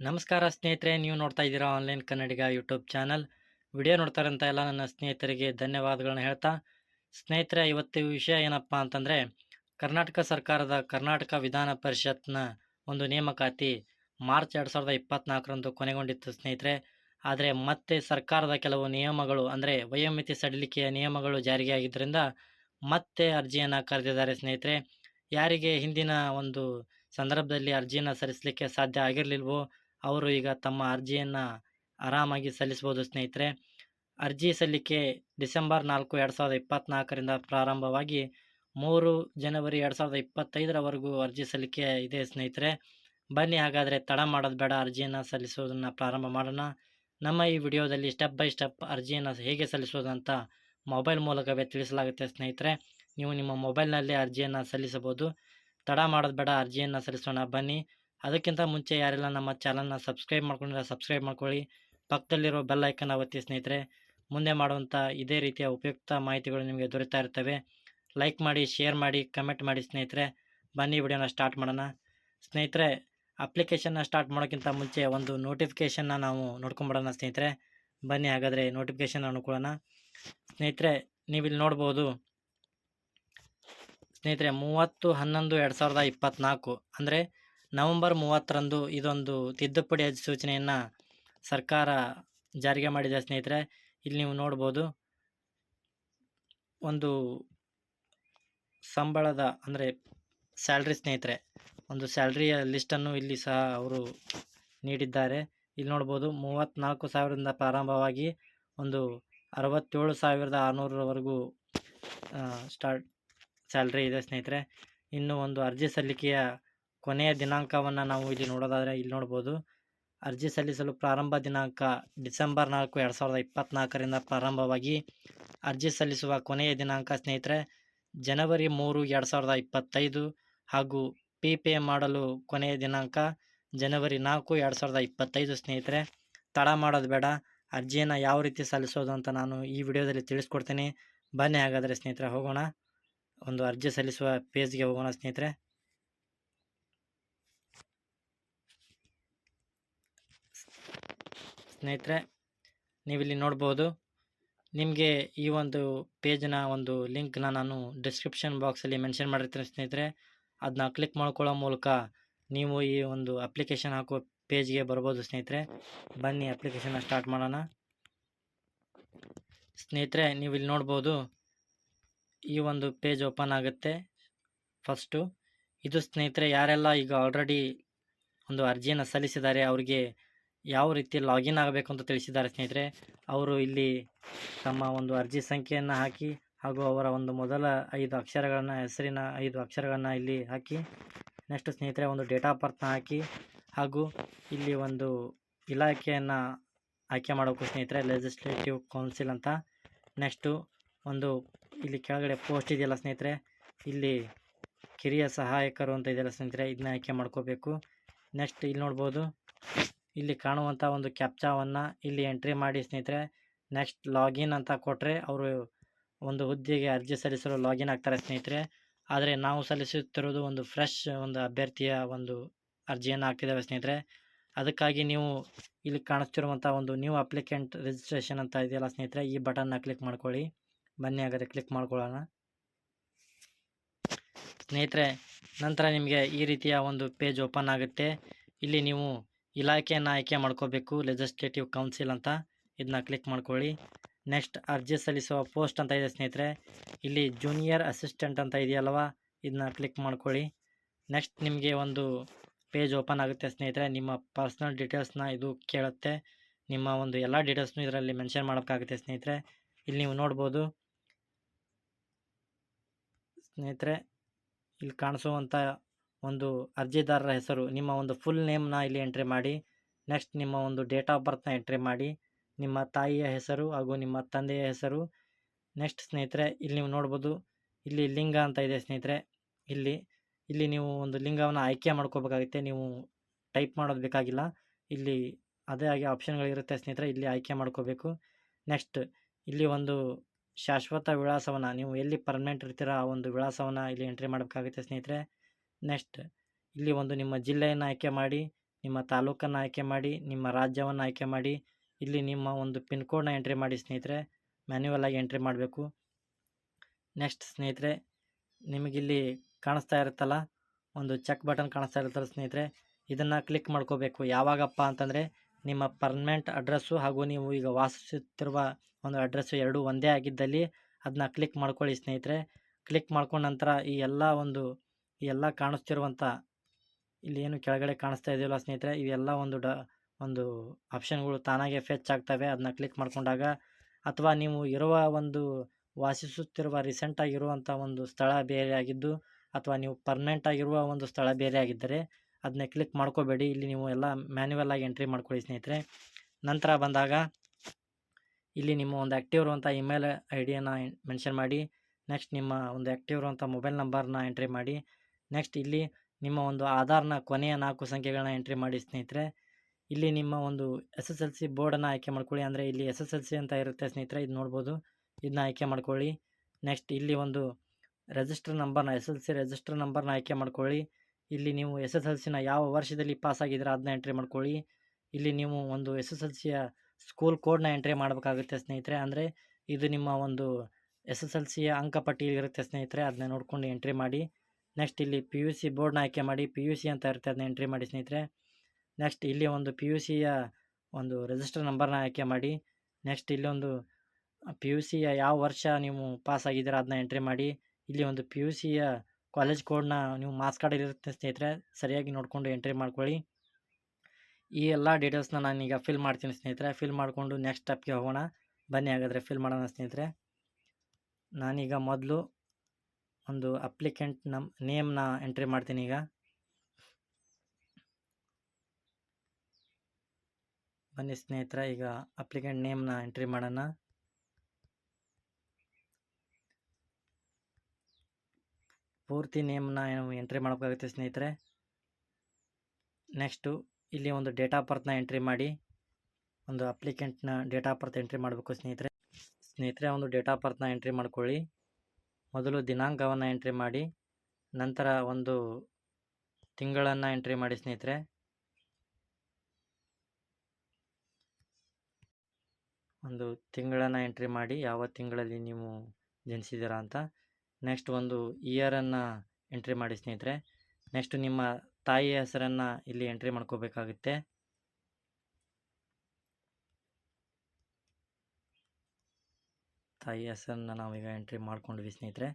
ನಮಸ್ಕಾರ ಸ್ನೇಹಿತರೆ, ನೀವು ನೋಡ್ತಾ ಇದ್ದೀರಾ online Kannadiga YouTube channel video ನೋಡ್ತಾರಂತ ಎಲ್ಲ ನನ್ನ ಸ್ನೇಹಿತರಿಗೆ ಧನ್ಯವಾದಗಳನ್ನ ಹೇಳ್ತಾ, ಸ್ನೇಹಿತರೆ ಇವತ್ತು ವಿಷಯ ಏನಪ್ಪ ಅಂತಂದರೆ, ಕರ್ನಾಟಕ ಸರ್ಕಾರದ ಕರ್ನಾಟಕ ವಿಧಾನ ಪರಿಷತ್ನ ಒಂದು ನೇಮಕಾತಿ ಮಾರ್ಚ್ ಎರಡು ಸಾವಿರದ ಇಪ್ಪತ್ನಾಲ್ಕರಂದು ಕೊನೆಗೊಂಡಿತ್ತು ಸ್ನೇಹಿತರೆ. ಆದರೆ ಮತ್ತೆ ಸರ್ಕಾರದ ಕೆಲವು ನಿಯಮಗಳು ಅಂದರೆ ವಯೋಮಿತಿ ಸಡಿಲಿಕೆಯ ನಿಯಮಗಳು ಜಾರಿಗೆ ಆಗಿದ್ದರಿಂದ ಮತ್ತೆ ಅರ್ಜಿಯನ್ನು ಕರೆದಿದ್ದಾರೆ ಸ್ನೇಹಿತರೆ. ಯಾರಿಗೆ ಹಿಂದಿನ ಒಂದು ಸಂದರ್ಭದಲ್ಲಿ ಅರ್ಜಿಯನ್ನು ಸಲ್ಲಿಸಲಿಕ್ಕೆ ಸಾಧ್ಯ ಆಗಿರಲಿಲ್ವೋ ಅವರು ಈಗ ತಮ್ಮ ಅರ್ಜಿಯನ್ನು ಆರಾಮಾಗಿ ಸಲ್ಲಿಸ್ಬೋದು ಸ್ನೇಹಿತರೆ. ಅರ್ಜಿ ಸಲ್ಲಿಕೆ ಡಿಸೆಂಬರ್ ನಾಲ್ಕು, ಎರಡು ಸಾವಿರದ ಇಪ್ಪತ್ತ್ನಾಲ್ಕರಿಂದ ಪ್ರಾರಂಭವಾಗಿ ಮೂರು ಜನವರಿ ಎರಡು ಸಾವಿರದ ಇಪ್ಪತ್ತೈದರವರೆಗೂ ಅರ್ಜಿ ಸಲ್ಲಿಕೆ ಇದೆ ಸ್ನೇಹಿತರೆ. ಬನ್ನಿ, ಹಾಗಾದರೆ ತಡ ಮಾಡೋದು ಬೇಡ, ಅರ್ಜಿಯನ್ನು ಸಲ್ಲಿಸೋದನ್ನು ಪ್ರಾರಂಭ ಮಾಡೋಣ. ನಮ್ಮ ಈ ವಿಡಿಯೋದಲ್ಲಿ ಸ್ಟೆಪ್ ಬೈ ಸ್ಟೆಪ್ ಅರ್ಜಿಯನ್ನು ಹೇಗೆ ಸಲ್ಲಿಸೋದು ಅಂತ ಮೊಬೈಲ್ ಮೂಲಕವೇ ತಿಳಿಸಲಾಗುತ್ತೆ ಸ್ನೇಹಿತರೆ. ನೀವು ನಿಮ್ಮ ಮೊಬೈಲ್ನಲ್ಲೇ ಅರ್ಜಿಯನ್ನು ಸಲ್ಲಿಸಬಹುದು. ತಡ ಮಾಡೋದು ಬೇಡ, ಅರ್ಜಿಯನ್ನು ಸಲ್ಲಿಸೋಣ, ಬನ್ನಿ. ಅದಕ್ಕಿಂತ ಮುಂಚೆ ಯಾರೆಲ್ಲ ನಮ್ಮ ಚಾನಲ್ನ ಸಬ್ಸ್ಕ್ರೈಬ್ ಮಾಡ್ಕೊಂಡಿಲ್ಲ ಸಬ್ಸ್ಕ್ರೈಬ್ ಮಾಡ್ಕೊಳ್ಳಿ. ಪಕ್ಕದಲ್ಲಿರೋ ಬೆಲ್ ಐಕನ್ ಒತ್ತಿ ಸ್ನೇಹಿತರೆ. ಮುಂದೆ ಮಾಡುವಂಥ ಇದೇ ರೀತಿಯ ಉಪಯುಕ್ತ ಮಾಹಿತಿಗಳು ನಿಮಗೆ ದೊರೆತಾ ಇರ್ತವೆ. ಲೈಕ್ ಮಾಡಿ, ಶೇರ್ ಮಾಡಿ, ಕಮೆಂಟ್ ಮಾಡಿ ಸ್ನೇಹಿತರೆ. ಬನ್ನಿ ವಿಡಿಯೋನ ಸ್ಟಾರ್ಟ್ ಮಾಡೋಣ. ಸ್ನೇಹಿತರೆ, ಅಪ್ಲಿಕೇಶನ್ನ ಸ್ಟಾರ್ಟ್ ಮಾಡೋಕ್ಕಿಂತ ಮುಂಚೆ ಒಂದು ನೋಟಿಫಿಕೇಷನ್ನ ನಾವು ನೋಡ್ಕೊಂಬಿಡೋಣ ಸ್ನೇಹಿತರೆ. ಬನ್ನಿ ಹಾಗಾದರೆ ನೋಟಿಫಿಕೇಷನ್ ಅನ್ಕೊಳ್ಳೋಣ ಸ್ನೇಹಿತರೆ, ನೀವಿಲ್ಲಿ ನೋಡ್ಬೋದು. ಸ್ನೇಹಿತರೆ, ಮೂವತ್ತು ಹನ್ನೊಂದು ಎರಡು ಸಾವಿರದ ಇಪ್ಪತ್ತ್ನಾಲ್ಕು ಅಂದರೆ ನವೆಂಬರ್ ಮೂವತ್ತರಂದು ಇದೊಂದು ತಿದ್ದುಪಡಿ ಅಧಿಸೂಚನೆಯನ್ನು ಸರ್ಕಾರ ಜಾರಿಗೆ ಮಾಡಿದೆ ಸ್ನೇಹಿತರೆ. ಇಲ್ಲಿ ನೀವು ನೋಡ್ಬೋದು ಒಂದು ಸಂಬಳದ ಅಂದರೆ ಸ್ಯಾಲ್ರಿ ಸ್ನೇಹಿತರೆ. ಒಂದು ಸ್ಯಾಲ್ರಿಯ ಲಿಸ್ಟನ್ನು ಇಲ್ಲಿ ಸಹ ಅವರು ನೀಡಿದ್ದಾರೆ. ಇಲ್ಲಿ ನೋಡ್ಬೋದು ಮೂವತ್ತ್ನಾಲ್ಕು ಸಾವಿರದಿಂದ ಪ್ರಾರಂಭವಾಗಿ ಒಂದು ಅರವತ್ತೇಳು ಸಾವಿರದ ಆರುನೂರವರೆಗೂ ಸ್ಟಾರ್ಟ್ ಸ್ಯಾಲ್ರಿ ಇದೆ ಸ್ನೇಹಿತರೆ. ಇನ್ನು ಒಂದು ಅರ್ಜಿ ಸಲ್ಲಿಕೆಯ ಕೊನೆಯ ದಿನಾಂಕವನ್ನು ನಾವು ಇಲ್ಲಿ ನೋಡೋದಾದರೆ ಇಲ್ಲಿ ನೋಡ್ಬೋದು. ಅರ್ಜಿ ಸಲ್ಲಿಸಲು ಪ್ರಾರಂಭ ದಿನಾಂಕ ಡಿಸೆಂಬರ್ ನಾಲ್ಕು, ಎರಡು ಸಾವಿರದ ಇಪ್ಪತ್ತ್ನಾಲ್ಕರಿಂದ ಪ್ರಾರಂಭವಾಗಿ ಅರ್ಜಿ ಸಲ್ಲಿಸುವ ಕೊನೆಯ ದಿನಾಂಕ ಸ್ನೇಹಿತರೆ, ಜನವರಿ ಮೂರು, ಎರಡು ಸಾವಿರದ ಇಪ್ಪತ್ತೈದು ಹಾಗೂ ಪಿ ಪೇ ಮಾಡಲು ಕೊನೆಯ ದಿನಾಂಕ ಜನವರಿ ನಾಲ್ಕು, ಎರಡು ಸಾವಿರದ ಇಪ್ಪತ್ತೈದು ಸ್ನೇಹಿತರೆ. ತಡ ಮಾಡೋದು ಬೇಡ, ಅರ್ಜಿಯನ್ನು ಯಾವ ರೀತಿ ಸಲ್ಲಿಸೋದು ಅಂತ ನಾನು ಈ ವಿಡಿಯೋದಲ್ಲಿ ತಿಳಿಸ್ಕೊಡ್ತೀನಿ. ಬನ್ನಿ ಹಾಗಾದರೆ ಸ್ನೇಹಿತರೆ ಹೋಗೋಣ, ಒಂದು ಅರ್ಜಿ ಸಲ್ಲಿಸುವ ಪೇಜ್ಗೆ ಹೋಗೋಣ ಸ್ನೇಹಿತರೆ. ಸ್ನೇಹಿತರೆ, ನೀವಿಲ್ಲಿ ನೋಡ್ಬೋದು, ನಿಮಗೆ ಈ ಒಂದು ಪೇಜ್ನ ಒಂದು ಲಿಂಕ್ನ ನಾನು ಡಿಸ್ಕ್ರಿಪ್ಷನ್ ಬಾಕ್ಸಲ್ಲಿ ಮೆನ್ಷನ್ ಮಾಡಿರ್ತೀನಿ ಸ್ನೇಹಿತರೆ. ಅದನ್ನ ಕ್ಲಿಕ್ ಮಾಡ್ಕೊಳ್ಳೋ ಮೂಲಕ ನೀವು ಈ ಒಂದು ಅಪ್ಲಿಕೇಶನ್ ಹಾಕೋ ಪೇಜ್ಗೆ ಬರ್ಬೋದು ಸ್ನೇಹಿತರೆ. ಬನ್ನಿ ಅಪ್ಲಿಕೇಶನ್ನ ಸ್ಟಾರ್ಟ್ ಮಾಡೋಣ. ಸ್ನೇಹಿತರೆ ನೀವು ಇಲ್ಲಿ ನೋಡ್ಬೋದು, ಈ ಒಂದು ಪೇಜ್ ಓಪನ್ ಆಗುತ್ತೆ. ಫಸ್ಟು, ಇದು ಸ್ನೇಹಿತರೆ, ಯಾರೆಲ್ಲ ಈಗ ಆಲ್ರೆಡಿ ಒಂದು ಅರ್ಜಿಯನ್ನು ಸಲ್ಲಿಸಿದ್ದಾರೆ, ಅವರಿಗೆ ಯಾವ ರೀತಿ ಲಾಗಿನ್ ಆಗಬೇಕು ಅಂತ ತಿಳಿಸಿದ್ದಾರೆ ಸ್ನೇಹಿತರೆ, ಅವರು ಇಲ್ಲಿ ತಮ್ಮ ಒಂದು ಅರ್ಜಿ ಸಂಖ್ಯೆಯನ್ನು ಹಾಕಿ ಹಾಗೂ ಅವರ ಒಂದು ಮೊದಲ ಐದು ಅಕ್ಷರಗಳನ್ನು, ಹೆಸರಿನ ಐದು ಅಕ್ಷರಗಳನ್ನು ಇಲ್ಲಿ ಹಾಕಿ ನೆಕ್ಸ್ಟ್ ಸ್ನೇಹಿತರೆ ಒಂದು ಡೇಟ್ ಆಫ್ ಬರ್ತ್ನ ಹಾಕಿ ಹಾಗೂ ಇಲ್ಲಿ ಒಂದು ಇಲಾಖೆಯನ್ನು ಆಯ್ಕೆ ಮಾಡಬೇಕು ಸ್ನೇಹಿತರೆ ಲೆಜಿಸ್ಲೇಟಿವ್ ಕೌನ್ಸಿಲ್ ಅಂತ. ನೆಕ್ಸ್ಟು ಒಂದು ಇಲ್ಲಿ ಕೆಳಗಡೆ ಪೋಸ್ಟ್ ಇದೆಯಲ್ಲ ಸ್ನೇಹಿತರೆ, ಇಲ್ಲಿ ಕಿರಿಯ ಸಹಾಯಕರು ಅಂತ ಇದೆಯಲ್ಲ ಸ್ನೇಹಿತರೆ ಇದನ್ನ ಆಯ್ಕೆ ಮಾಡ್ಕೋಬೇಕು. ನೆಕ್ಸ್ಟ್ ಇಲ್ಲಿ ನೋಡ್ಬೋದು ಇಲ್ಲಿ ಕಾಣುವಂಥ ಒಂದು ಕ್ಯಾಪ್ಚಾವನ್ನು ಇಲ್ಲಿ ಎಂಟ್ರಿ ಮಾಡಿ ಸ್ನೇಹಿತರೆ, ನೆಕ್ಸ್ಟ್ ಲಾಗಿನ್ ಅಂತ ಕೊಟ್ಟರೆ ಅವರು ಒಂದು ಹುದ್ದೆಗೆ ಅರ್ಜಿ ಸಲ್ಲಿಸಲು ಲಾಗಿನ್ ಆಗ್ತಾರೆ ಸ್ನೇಹಿತರೆ. ಆದರೆ ನಾವು ಸಲ್ಲಿಸುತ್ತಿರೋದು ಒಂದು ಫ್ರೆಶ್ ಒಂದು ಅಭ್ಯರ್ಥಿಯ ಒಂದು ಅರ್ಜಿಯನ್ನು ಹಾಕ್ತಿದ್ದಾವೆ ಸ್ನೇಹಿತರೆ. ಅದಕ್ಕಾಗಿ ನೀವು ಇಲ್ಲಿ ಕಾಣಿಸ್ತಿರುವಂಥ ಒಂದು ನ್ಯೂ ಅಪ್ಲಿಕೆಂಟ್ ರಿಜಿಸ್ಟ್ರೇಷನ್ ಅಂತ ಇದೆಯಲ್ಲ ಸ್ನೇಹಿತರೆ, ಈ ಬಟನ್ನ ಕ್ಲಿಕ್ ಮಾಡ್ಕೊಳ್ಳಿ. ಬನ್ನಿ ಹಾಗಾದರೆ ಕ್ಲಿಕ್ ಮಾಡ್ಕೊಳ್ಳೋಣ. ಸ್ನೇಹಿತರೆ, ನಂತರ ನಿಮಗೆ ಈ ರೀತಿಯ ಒಂದು ಪೇಜ್ ಓಪನ್ ಆಗುತ್ತೆ. ಇಲ್ಲಿ ನೀವು ಇಲಾಖೆಯನ್ನು ಆಯ್ಕೆ ಮಾಡ್ಕೋಬೇಕು ಲೆಜಿಸ್ಲೇಟಿವ್ ಕೌನ್ಸಿಲ್ ಅಂತ. ಇದನ್ನ ಕ್ಲಿಕ್ ಮಾಡ್ಕೊಳ್ಳಿ. ನೆಕ್ಸ್ಟ್ ಅರ್ಜಿ ಸಲ್ಲಿಸುವ ಪೋಸ್ಟ್ ಅಂತ ಇದೆ ಸ್ನೇಹಿತರೆ. ಇಲ್ಲಿ ಜೂನಿಯರ್ ಅಸಿಸ್ಟೆಂಟ್ ಅಂತ ಇದೆಯಲ್ವ ಇದನ್ನ ಕ್ಲಿಕ್ ಮಾಡ್ಕೊಳ್ಳಿ. ನೆಕ್ಸ್ಟ್ ನಿಮಗೆ ಒಂದು ಪೇಜ್ ಓಪನ್ ಆಗುತ್ತೆ ಸ್ನೇಹಿತರೆ. ನಿಮ್ಮ ಪರ್ಸ್ನಲ್ ಡೀಟೇಲ್ಸ್ನ ಇದು ಕೇಳುತ್ತೆ. ನಿಮ್ಮ ಒಂದು ಎಲ್ಲ ಡೀಟೇಲ್ಸ್ನು ಇದರಲ್ಲಿ ಮೆನ್ಷನ್ ಮಾಡೋಕ್ಕಾಗುತ್ತೆ ಸ್ನೇಹಿತರೆ. ಇಲ್ಲಿ ನೀವು ನೋಡ್ಬೋದು. ಸ್ನೇಹಿತರೆ, ಇಲ್ಲಿ ಕಾಣಿಸುವಂಥ ಒಂದು ಅರ್ಜಿದಾರರ ಹೆಸರು, ನಿಮ್ಮ ಒಂದು ಫುಲ್ ನೇಮ್ನ ಇಲ್ಲಿ ಎಂಟ್ರಿ ಮಾಡಿ ನೆಕ್ಸ್ಟ್ ನಿಮ್ಮ ಒಂದು ಡೇಟ್ ಆಫ್ ಬರ್ತ್ನ ಎಂಟ್ರಿ ಮಾಡಿ, ನಿಮ್ಮ ತಾಯಿಯ ಹೆಸರು ಹಾಗೂ ನಿಮ್ಮ ತಂದೆಯ ಹೆಸರು ನೆಕ್ಸ್ಟ್ ಸ್ನೇಹಿತರೆ, ಇಲ್ಲಿ ನೀವು ನೋಡ್ಬೋದು, ಇಲ್ಲಿ ಲಿಂಗ ಅಂತ ಇದೆ ಸ್ನೇಹಿತರೆ, ಇಲ್ಲಿ ಇಲ್ಲಿ ನೀವು ಒಂದು ಲಿಂಗವನ್ನು ಆಯ್ಕೆ ಮಾಡ್ಕೋಬೇಕಾಗುತ್ತೆ, ನೀವು ಟೈಪ್ ಮಾಡೋದು ಬೇಕಾಗಿಲ್ಲ, ಇಲ್ಲಿ ಅದೇ ಆಗಿ ಆಪ್ಷನ್ಗಳಿರುತ್ತೆ ಸ್ನೇಹಿತರೆ, ಇಲ್ಲಿ ಆಯ್ಕೆ ಮಾಡ್ಕೋಬೇಕು ನೆಕ್ಸ್ಟ್ ಇಲ್ಲಿ ಒಂದು ಶಾಶ್ವತ ವಿಳಾಸವನ್ನು, ನೀವು ಎಲ್ಲಿ ಪರ್ಮನೆಂಟ್ ಇರ್ತೀರ ಆ ಒಂದು ವಿಳಾಸವನ್ನು ಇಲ್ಲಿ ಎಂಟ್ರಿ ಮಾಡಬೇಕಾಗುತ್ತೆ ಸ್ನೇಹಿತರೆ ನೆಕ್ಸ್ಟ್ ಇಲ್ಲಿ ಒಂದು ನಿಮ್ಮ ಜಿಲ್ಲೆಯನ್ನು ಆಯ್ಕೆ ಮಾಡಿ, ನಿಮ್ಮ ತಾಲೂಕನ್ನು ಆಯ್ಕೆ ಮಾಡಿ, ನಿಮ್ಮ ರಾಜ್ಯವನ್ನು ಆಯ್ಕೆ ಮಾಡಿ, ಇಲ್ಲಿ ನಿಮ್ಮ ಒಂದು ಪಿನ್ ಕೋಡ್ನ ಎಂಟ್ರಿ ಮಾಡಿ ಸ್ನೇಹಿತರೆ, ಮ್ಯಾನ್ಯುವಲ್ ಆಗಿ ಎಂಟ್ರಿ ಮಾಡಬೇಕು. ನೆಕ್ಸ್ಟ್ ಸ್ನೇಹಿತರೆ, ನಿಮಗಿಲ್ಲಿ ಕಾಣಿಸ್ತಾ ಇರುತ್ತಲ್ಲ, ಒಂದು ಚೆಕ್ ಬಟನ್ ಕಾಣಿಸ್ತಾ ಇರುತ್ತಲ್ಲ ಸ್ನೇಹಿತರೆ, ಇದನ್ನು ಕ್ಲಿಕ್ ಮಾಡ್ಕೋಬೇಕು. ಯಾವಾಗಪ್ಪ ಅಂತಂದರೆ, ನಿಮ್ಮ ಪರ್ಮನೆಂಟ್ ಅಡ್ರೆಸ್ಸು ಹಾಗೂ ನೀವು ಈಗ ವಾಸಿಸುತ್ತಿರುವ ಒಂದು ಅಡ್ರೆಸ್ಸು ಎರಡೂ ಒಂದೇ ಆಗಿದ್ದಲ್ಲಿ, ಅದನ್ನ ಕ್ಲಿಕ್ ಮಾಡ್ಕೊಳ್ಳಿ ಸ್ನೇಹಿತರೆ. ಕ್ಲಿಕ್ ಮಾಡ್ಕೊಂಡ ನಂತರ ಈ ಎಲ್ಲ ಒಂದು ಎಲ್ಲ ಕಾಣಿಸ್ತಿರುವಂಥ ಇಲ್ಲಿ ಏನು ಕೆಳಗಡೆ ಕಾಣಿಸ್ತಾ ಇದೆಯಲ್ಲ ಸ್ನೇಹಿತರೆ, ಇವೆಲ್ಲ ಒಂದು ಡ, ಒಂದು ಆಪ್ಷನ್ಗಳು ತಾನಾಗೆ ಫೆಚ್ ಆಗ್ತವೆ. ಅದನ್ನ ಕ್ಲಿಕ್ ಮಾಡಿಕೊಂಡಾಗ ಅಥವಾ ನೀವು ಇರುವ ಒಂದು ವಾಸಿಸುತ್ತಿರುವ ರೀಸೆಂಟ್ ಆಗಿರುವಂಥ ಒಂದು ಸ್ಥಳ ಬೇರೆ ಆಗಿದ್ದು ಅಥವಾ ನೀವು ಪರ್ಮನೆಂಟ್ ಆಗಿರುವ ಒಂದು ಸ್ಥಳ ಬೇರೆ ಆಗಿದ್ದರೆ ಅದನ್ನ ಕ್ಲಿಕ್ ಮಾಡ್ಕೋಬೇಡಿ. ಇಲ್ಲಿ ನೀವು ಎಲ್ಲ ಮ್ಯಾನ್ಯುವಲ್ ಆಗಿ ಎಂಟ್ರಿ ಮಾಡ್ಕೊಳ್ಳಿ ಸ್ನೇಹಿತರೆ. ನಂತರ ಬಂದಾಗ ಇಲ್ಲಿ ನಿಮ್ಮ ಒಂದು ಆ್ಯಕ್ಟಿವ್ ಇರುವಂಥ ಇಮೇಲ್ ಐ ಡಿಯನ್ನು ಮೆನ್ಷನ್ ಮಾಡಿ, ನೆಕ್ಸ್ಟ್ ನಿಮ್ಮ ಒಂದು ಆ್ಯಕ್ಟಿವ್ ಇರುವಂಥ ಮೊಬೈಲ್ ನಂಬರ್ನ ಎಂಟ್ರಿ ಮಾಡಿ ನೆಕ್ಸ್ಟ್ ಇಲ್ಲಿ ನಿಮ್ಮ ಒಂದು ಆಧಾರ್ನ ಕೊನೆಯ ನಾಲ್ಕು ಸಂಖ್ಯೆಗಳನ್ನ ಎಂಟ್ರಿ ಮಾಡಿ ಸ್ನೇಹಿತರೆ. ಇಲ್ಲಿ ನಿಮ್ಮ ಒಂದು ಎಸ್ ಎಸ್ ಎಲ್ ಸಿ ಬೋರ್ಡನ್ನು ಆಯ್ಕೆ ಮಾಡ್ಕೊಳ್ಳಿ. ಅಂದರೆ ಇಲ್ಲಿ ಎಸ್ ಎಸ್ ಎಲ್ ಸಿ ಅಂತ ಇರುತ್ತೆ ಸ್ನೇಹಿತರೆ. ಇದು ನೋಡ್ಬೋದು. ಇದನ್ನ ಆಯ್ಕೆ ಮಾಡ್ಕೊಳ್ಳಿ. ನೆಕ್ಸ್ಟ್ ಇಲ್ಲಿ ಒಂದು ರಿಜಿಸ್ಟರ್ ನಂಬರ್ನ ಎಸ್ ಎಲ್ ಸಿ ರಿಜಿಸ್ಟರ್ ನಂಬರ್ನ ಆಯ್ಕೆ ಮಾಡ್ಕೊಳ್ಳಿ. ಇಲ್ಲಿ ನೀವು ಎಸ್ ಎಸ್ ಎಲ್ ಸಿನ ಯಾವ ವರ್ಷದಲ್ಲಿ ಪಾಸ್ ಆಗಿದ್ದೀರಾ ಅದನ್ನ ಎಂಟ್ರಿ ಮಾಡ್ಕೊಳ್ಳಿ. ಇಲ್ಲಿ ನೀವು ಒಂದು ಎಸ್ ಎಸ್ ಎಲ್ ಸಿಯ ಸ್ಕೂಲ್ ಕೋಡ್ನ ಎಂಟ್ರಿ ಮಾಡಬೇಕಾಗುತ್ತೆ ಸ್ನೇಹಿತರೆ. ಅಂದರೆ ಇದು ನಿಮ್ಮ ಒಂದು ಎಸ್ ಎಸ್ ಎಲ್ ಸಿಯ ಅಂಕಪಟ್ಟಿ ಇರುತ್ತೆ ಸ್ನೇಹಿತರೆ. ಅದನ್ನ ನೋಡ್ಕೊಂಡು ಎಂಟ್ರಿ ಮಾಡಿ. ನೆಕ್ಸ್ಟ್ ಇಲ್ಲಿ ಪಿ ಯು ಸಿ ಬೋರ್ಡ್ನ ಆಯ್ಕೆ ಮಾಡಿ ಪಿ ಯು ಸಿ ಅಂತ ಇರುತ್ತೆ, ಅದನ್ನ ಎಂಟ್ರಿ ಮಾಡಿ ಸ್ನೇಹಿತರೆ. ನೆಕ್ಸ್ಟ್ ಇಲ್ಲಿ ಒಂದು ಪಿ ಯು ಸಿಯ ಒಂದು ರಿಜಿಸ್ಟರ್ ನಂಬರ್ನ ಆಯ್ಕೆ ಮಾಡಿ. ನೆಕ್ಸ್ಟ್ ಇಲ್ಲಿ ಒಂದು ಪಿ ಯು ಸಿಯ ಯಾವ ವರ್ಷ ನೀವು ಪಾಸ್ ಆಗಿದ್ದೀರಾ ಅದನ್ನ ಎಂಟ್ರಿ ಮಾಡಿ. ಇಲ್ಲಿ ಒಂದು ಪಿ ಯು ಸಿಯ ಕಾಲೇಜ್ ಕೋಡ್ನ ನೀವು ಮಾರ್ಕ್ಸ್ ಕಾರ್ಡ್ ಇರುತ್ತೆ ಸ್ನೇಹಿತರೆ, ಸರಿಯಾಗಿ ನೋಡಿಕೊಂಡು ಎಂಟ್ರಿ ಮಾಡ್ಕೊಳ್ಳಿ. ಈ ಎಲ್ಲ ಡೀಟೇಲ್ಸ್ನ ನಾನೀಗ ಫಿಲ್ ಮಾಡ್ತೀನಿ ಸ್ನೇಹಿತರೆ ಫಿಲ್ ಮಾಡಿಕೊಂಡು ನೆಕ್ಸ್ಟ್ ಸ್ಟೆಪ್ಗೆ ಹೋಗೋಣ. ಬನ್ನಿ ಹಾಗಾದರೆ ಫಿಲ್ ಮಾಡೋಣ ಸ್ನೇಹಿತರೆ. ನಾನೀಗ ಮೊದಲು ಒಂದು ಅಪ್ಲಿಕೆಂಟ್ ನಮ್ಮ ನೇಮ್ನ ಎಂಟ್ರಿ ಮಾಡ್ತೀನಿ ಈಗ. ಬನ್ನಿ ಸ್ನೇಹಿತರ, ಈಗ ಅಪ್ಲಿಕೆಂಟ್ ನೇಮ್ನ ಎಂಟ್ರಿ ಮಾಡೋಣ. ಪೂರ್ತಿ ನೇಮ್ನ ಎಂಟ್ರಿ ಮಾಡಬೇಕಾಗುತ್ತೆ ಸ್ನೇಹಿತರೆ. ನೆಕ್ಸ್ಟು ಇಲ್ಲಿ ಒಂದು ಡೇಟ್ ಆಫ್ ಬರ್ತ್ನ ಎಂಟ್ರಿ ಮಾಡಿ. ಒಂದು ಅಪ್ಲಿಕೆಂಟ್ನ ಡೇಟ್ ಆಫ್ ಬರ್ತ್ ಎಂಟ್ರಿ ಮಾಡಬೇಕು ಸ್ನೇಹಿತರೆ. ಸ್ನೇಹಿತರೆ, ಒಂದು ಡೇಟ್ ಆಫ್ ಬರ್ತ್ನ ಎಂಟ್ರಿ ಮಾಡ್ಕೊಳ್ಳಿ. ಮೊದಲು ದಿನಾಂಕವನ್ನು ಎಂಟ್ರಿ ಮಾಡಿ, ನಂತರ ಒಂದು ತಿಂಗಳನ್ನು ಎಂಟ್ರಿ ಮಾಡಿ ಸ್ನೇಹಿತರೆ. ಒಂದು ತಿಂಗಳನ್ನು ಎಂಟ್ರಿ ಮಾಡಿ, ಯಾವ ತಿಂಗಳಲ್ಲಿ ನೀವು ಜನಿಸಿದ್ದೀರಾ ಅಂತ. ನೆಕ್ಸ್ಟ್ ಒಂದು ಇಯರನ್ನು ಎಂಟ್ರಿ ಮಾಡಿ ಸ್ನೇಹಿತರೆ. ನೆಕ್ಸ್ಟ್ ನಿಮ್ಮ ತಾಯಿಯ ಹೆಸರನ್ನು ಇಲ್ಲಿ ಎಂಟ್ರಿ ಮಾಡ್ಕೋಬೇಕಾಗುತ್ತೆ. ತಾಯಿ ಹೆಸರನ್ನು ನಾವೀಗ ಎಂಟ್ರಿ ಮಾಡ್ಕೊಂಡ್ವಿ ಸ್ನೇಹಿತರೆ.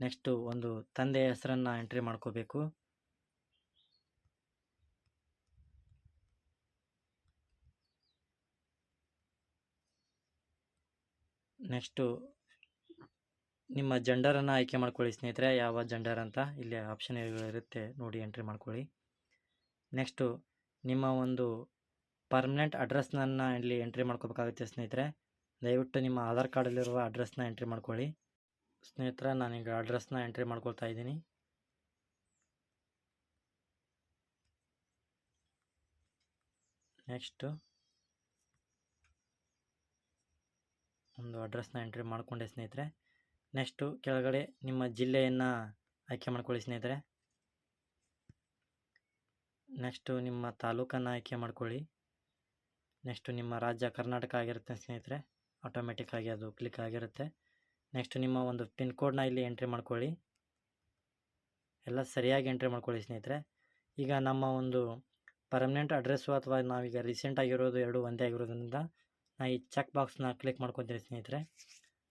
ನೆಕ್ಸ್ಟು ಒಂದು ತಂದೆಯ ಹೆಸರನ್ನು ಎಂಟ್ರಿ ಮಾಡ್ಕೋಬೇಕು. ನೆಕ್ಸ್ಟು ನಿಮ್ಮ ಜೆಂಡರನ್ನು ಆಯ್ಕೆ ಮಾಡ್ಕೊಳ್ಳಿ ಸ್ನೇಹಿತರೆ. ಯಾವ ಜೆಂಡರ್ ಅಂತ. ಇಲ್ಲಿ ಆಪ್ಷನ್ ಇರುತ್ತೆ. ನೋಡಿ ಎಂಟ್ರಿ ಮಾಡ್ಕೊಳ್ಳಿ. ನೆಕ್ಸ್ಟು ನಿಮ್ಮ ಒಂದು ಪರ್ಮನೆಂಟ್ ಅಡ್ರೆಸ್ನನ್ನು ಇಲ್ಲಿ ಎಂಟ್ರಿ ಮಾಡ್ಕೋಬೇಕಾಗುತ್ತೆ ಸ್ನೇಹಿತರೆ. ದಯವಿಟ್ಟು ನಿಮ್ಮ ಆಧಾರ್ ಕಾರ್ಡಲ್ಲಿರುವ ಅಡ್ರೆಸ್ನ ಎಂಟ್ರಿ ಮಾಡ್ಕೊಳ್ಳಿ. ಸ್ನೇಹಿತರ ನಾನೀಗ ಅಡ್ರೆಸ್ನ ಎಂಟ್ರಿ ಮಾಡ್ಕೊಳ್ತಾ ಇದ್ದೀನಿ. ನೆಕ್ಸ್ಟು. ಒಂದು ಅಡ್ರೆಸ್ನ ಎಂಟ್ರಿ ಮಾಡಿಕೊಂಡೆ ಸ್ನೇಹಿತರೆ. ನೆಕ್ಸ್ಟು, ಕೆಳಗಡೆ ನಿಮ್ಮ ಜಿಲ್ಲೆಯನ್ನು ಆಯ್ಕೆ ಮಾಡ್ಕೊಳ್ಳಿ ಸ್ನೇಹಿತರೆ. ನೆಕ್ಸ್ಟು, ನಿಮ್ಮ ತಾಲೂಕನ್ನು ಆಯ್ಕೆ ಮಾಡ್ಕೊಳ್ಳಿ. ನೆಕ್ಸ್ಟು, ನಿಮ್ಮ ರಾಜ್ಯ ಕರ್ನಾಟಕ ಆಗಿರುತ್ತೆ ಸ್ನೇಹಿತರೆ. ಆಟೋಮೆಟಿಕ್ ಆಗಿ ಅದು ಕ್ಲಿಕ್ ಆಗಿರುತ್ತೆ. ನೆಕ್ಸ್ಟ್ ನಿಮ್ಮ ಒಂದು ಪಿನ್ ಕೋಡ್ನ ಇಲ್ಲಿ ಎಂಟ್ರಿ ಮಾಡ್ಕೊಳ್ಳಿ. ಎಲ್ಲ ಸರಿಯಾಗಿ ಎಂಟ್ರಿ ಮಾಡ್ಕೊಳ್ಳಿ ಸ್ನೇಹಿತರೆ. ಈಗ ನಮ್ಮ ಒಂದು ಪರ್ಮನೆಂಟ್ ಅಡ್ರೆಸ್ಸು ಅಥವಾ ನಾವೀಗ ರೀಸೆಂಟ್ ಆಗಿರೋದು ಎರಡು ಒಂದೇ ಆಗಿರೋದ್ರಿಂದ ನಾ ಈ ಚೆಕ್ ಬಾಕ್ಸ್ನ ಕ್ಲಿಕ್ ಮಾಡ್ಕೊತೀನಿ ಸ್ನೇಹಿತರೆ.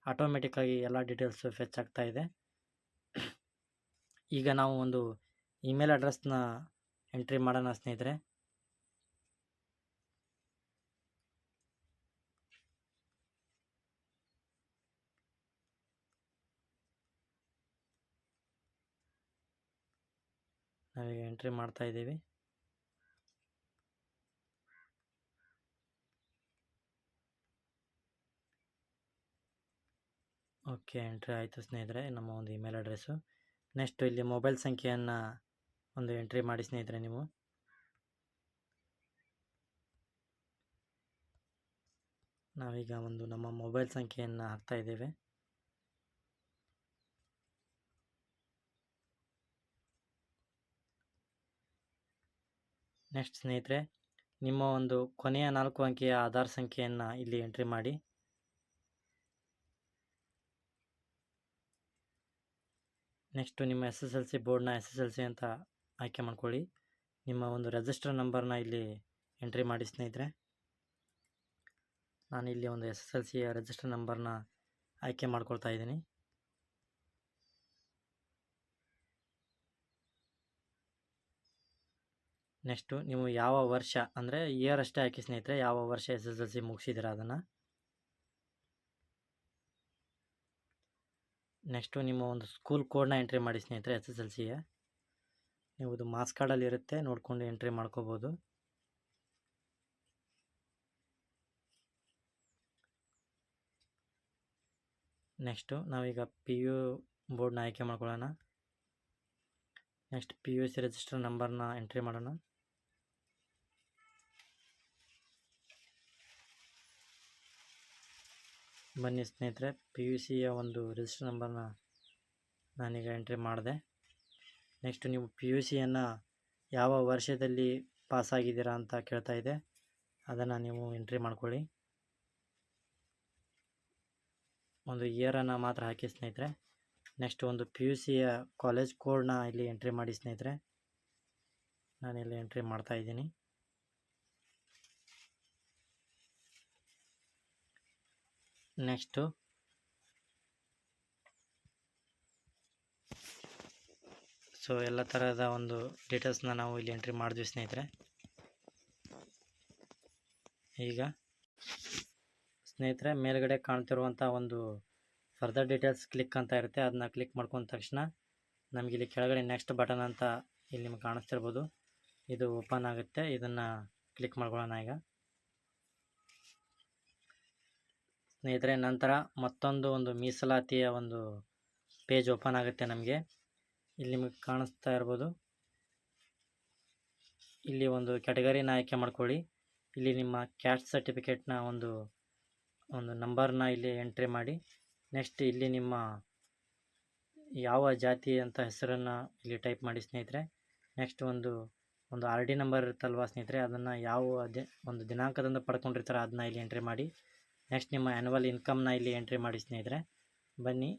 ಆಟೋಮೆಟಿಕ್ಕಾಗಿ ಎಲ್ಲ ಡೀಟೇಲ್ಸು ಫೆಚ್ ಆಗ್ತಾ ಇದೆ. ಈಗ ನಾವು ಒಂದು ಇಮೇಲ್ ಅಡ್ರೆಸ್ನ ಎಂಟ್ರಿ ಮಾಡೋಣ ಸ್ನೇಹಿತರೆ. ಎಂಟ್ರಿ ಮಾಡ್ತಾ ಇದ್ದೀವಿ. ಓಕೆ ಎಂಟ್ರಿ ಆಯಿತು ಸ್ನೇಹಿತರೆ, ನಮ್ಮ ಒಂದು ಇಮೇಲ್ ಅಡ್ರೆಸ್ಸು ನೆಕ್ಸ್ಟ್ ಇಲ್ಲಿ ಮೊಬೈಲ್ ಸಂಖ್ಯೆಯನ್ನು ಒಂದು ಎಂಟ್ರಿ ಮಾಡಿ ಸ್ನೇಹಿತರೆ ನೀವು. ನಾವೀಗ ಒಂದು ನಮ್ಮ ಮೊಬೈಲ್ ಸಂಖ್ಯೆಯನ್ನು ಹಾಕ್ತಾ ಇದ್ದೇವೆ. ನೆಕ್ಸ್ಟ್ ಸ್ನೇಹಿತರೆ, ನಿಮ್ಮ ಒಂದು ಕೊನೆಯ ನಾಲ್ಕು ಅಂಕಿಯ ಆಧಾರ್ ಸಂಖ್ಯೆಯನ್ನು ಇಲ್ಲಿ ಎಂಟ್ರಿ ಮಾಡಿ. ನೆಕ್ಸ್ಟು ನಿಮ್ಮ ಎಸ್ ಎಸ್ ಎಲ್ ಸಿ ಬೋರ್ಡ್ನ ಎಸ್ ಎಸ್ ಎಲ್ ಸಿ ಅಂತ ಆಯ್ಕೆ ಮಾಡ್ಕೊಳ್ಳಿ. ನಿಮ್ಮ ಒಂದು ರಿಜಿಸ್ಟರ್ ನಂಬರ್ನ ಇಲ್ಲಿ ಎಂಟ್ರಿ ಮಾಡಿ ಸ್ನೇಹಿತರೆ. ನಾನು ಇಲ್ಲಿ ಒಂದು ಎಸ್ ಎಸ್ ಎಲ್ ಸಿಯ ರಿಜಿಸ್ಟರ್ ನಂಬರ್ನ ಆಯ್ಕೆ ಮಾಡ್ಕೊಳ್ತಾ ಇದ್ದೀನಿ. ನೆಕ್ಸ್ಟು ನೀವು ಯಾವ ವರ್ಷ, ಅಂದರೆ ಇಯರ್ ಅಷ್ಟೇ ಹಾಕಿ ಸ್ನೇಹಿತರೆ, ಯಾವ ವರ್ಷ ಎಸ್ ಎಸ್ ಎಲ್ ಸಿ ಮುಗಿಸಿದಿರ ಅದನ್ನು? ನೆಕ್ಸ್ಟು ನಿಮ್ಮ ಒಂದು ಸ್ಕೂಲ್ ಕೋಡ್ನ ಎಂಟ್ರಿ ಮಾಡಿ ಸ್ನೇಹಿತರೆ ಎಸ್ ಎಸ್ ಎಲ್ ಸಿಗೆ ನೀವು ಇದು ಮಾಸ್ ಕಾರ್ಡಲ್ಲಿ ಇರುತ್ತೆ, ನೋಡಿಕೊಂಡು ಎಂಟ್ರಿ ಮಾಡ್ಕೋಬೋದು. ನೆಕ್ಸ್ಟು ನಾವೀಗ ಪಿ ಯು ಬೋರ್ಡ್ನ ಆಯ್ಕೆ ಮಾಡ್ಕೊಳ್ಳೋಣ. Next P U C register ನಂಬರ್ನ ಎಂಟ್ರಿ ಮಾಡೋಣ. ಬನ್ನಿ ಸ್ನೇಹಿತರೆ ಪಿ ಯು ಸಿಯ ಒಂದು ರಿಜಿಸ್ಟರ್ ನಂಬರ್ನ ನಾನೀಗ ಎಂಟ್ರಿ ಮಾಡಿದೆ. ನೆಕ್ಸ್ಟ್ ನೀವು ಪಿ ಯು ಸಿಯನ್ನು ಯಾವ ವರ್ಷದಲ್ಲಿ ಪಾಸಾಗಿದ್ದೀರಾ ಅಂತ ಕೇಳ್ತಾ ಇದೆ. ಅದನ್ನು ನೀವು ಎಂಟ್ರಿ ಮಾಡ್ಕೊಳ್ಳಿ. ಒಂದು ಇಯರನ್ನು ಮಾತ್ರ ಹಾಕಿ ಸ್ನೇಹಿತರೆ. ನೆಕ್ಸ್ಟ್ ಒಂದು ಪಿ ಯು ಸಿಯ ಕಾಲೇಜ್ ಕೋಡ್ನ ಇಲ್ಲಿ ಎಂಟ್ರಿ ಮಾಡಿ ಸ್ನೇಹಿತರೆ. ನಾನಿಲ್ಲಿ ಎಂಟ್ರಿ ಮಾಡ್ತಾ ನೆಕ್ಸ್ಟು. ಸೊ, ಎಲ್ಲ ಥರದ ಒಂದು ಡೀಟೇಲ್ಸ್ನ ನಾವು ಇಲ್ಲಿ ಎಂಟ್ರಿ ಮಾಡಿದ್ವಿ ಸ್ನೇಹಿತರೆ. ಈಗ ಸ್ನೇಹಿತರೆ, ಮೇಲ್ಗಡೆ ಕಾಣ್ತಿರುವಂಥ ಒಂದು ಫರ್ದರ್ ಡೀಟೇಲ್ಸ್ ಕ್ಲಿಕ್ ಅಂತ ಇರುತ್ತೆ. ಅದನ್ನ ಕ್ಲಿಕ್ ಮಾಡ್ಕೊಂಡ ತಕ್ಷಣ ನಮಗೆ ಇಲ್ಲಿ ಕೆಳಗಡೆ ನೆಕ್ಸ್ಟ್ ಬಟನ್ ಅಂತ ಇಲ್ಲಿ ನಿಮ್ಗೆ ಕಾಣಿಸ್ತಿರ್ಬೋದು. ಇದು ಓಪನ್ ಆಗುತ್ತೆ. ಇದನ್ನು ಕ್ಲಿಕ್ ಮಾಡ್ಕೊಳ್ಳೋಣ ಈಗ. ಸ್ನೇಹಿತರೆ, ನಂತರ ಮತ್ತೊಂದು ಒಂದು ಮೀಸಲಾತಿಯ ಒಂದು ಪೇಜ್ ಓಪನ್ ಆಗುತ್ತೆ ನಮಗೆ. ಇಲ್ಲಿ ನಿಮಗೆ ಕಾಣಿಸ್ತಾ ಇರ್ಬೋದು. ಇಲ್ಲಿ ಒಂದು ಕ್ಯಾಟಗರಿನ ಆಯ್ಕೆ ಮಾಡ್ಕೊಳ್ಳಿ. ಇಲ್ಲಿ ನಿಮ್ಮ ಕ್ಯಾಸ್ಟ್ ಸರ್ಟಿಫಿಕೇಟ್ನ ಒಂದು ಒಂದು ನಂಬರ್ನ ಇಲ್ಲಿ ಎಂಟ್ರಿ ಮಾಡಿ. ನೆಕ್ಸ್ಟ್ ಇಲ್ಲಿ ನಿಮ್ಮ ಯಾವ ಜಾತಿ ಅಂತ ಹೆಸರನ್ನು ಇಲ್ಲಿ ಟೈಪ್ ಮಾಡಿ ಸ್ನೇಹಿತರೆ. ನೆಕ್ಸ್ಟ್ ಒಂದು ಒಂದು ಆರ್ ಡಿ ನಂಬರ್ ಇರುತ್ತಲ್ವ ಸ್ನೇಹಿತರೆ, ಅದನ್ನು ಯಾವ ದಿ ಒಂದು ದಿನಾಂಕದಿಂದ ಪಡ್ಕೊಂಡಿರ್ತಾರೆ ಅದನ್ನ ಇಲ್ಲಿ ಎಂಟ್ರಿ ಮಾಡಿ. ನೆಕ್ಸ್ಟ್ ನಿಮ್ಮ ಆ್ಯನ್ಯುವಲ್ ಇನ್ಕಮ್ನ ಇಲ್ಲಿ ಎಂಟ್ರಿ ಮಾಡಿ ಸ್ನೇಹಿತರೆ, ಬನ್ನಿ.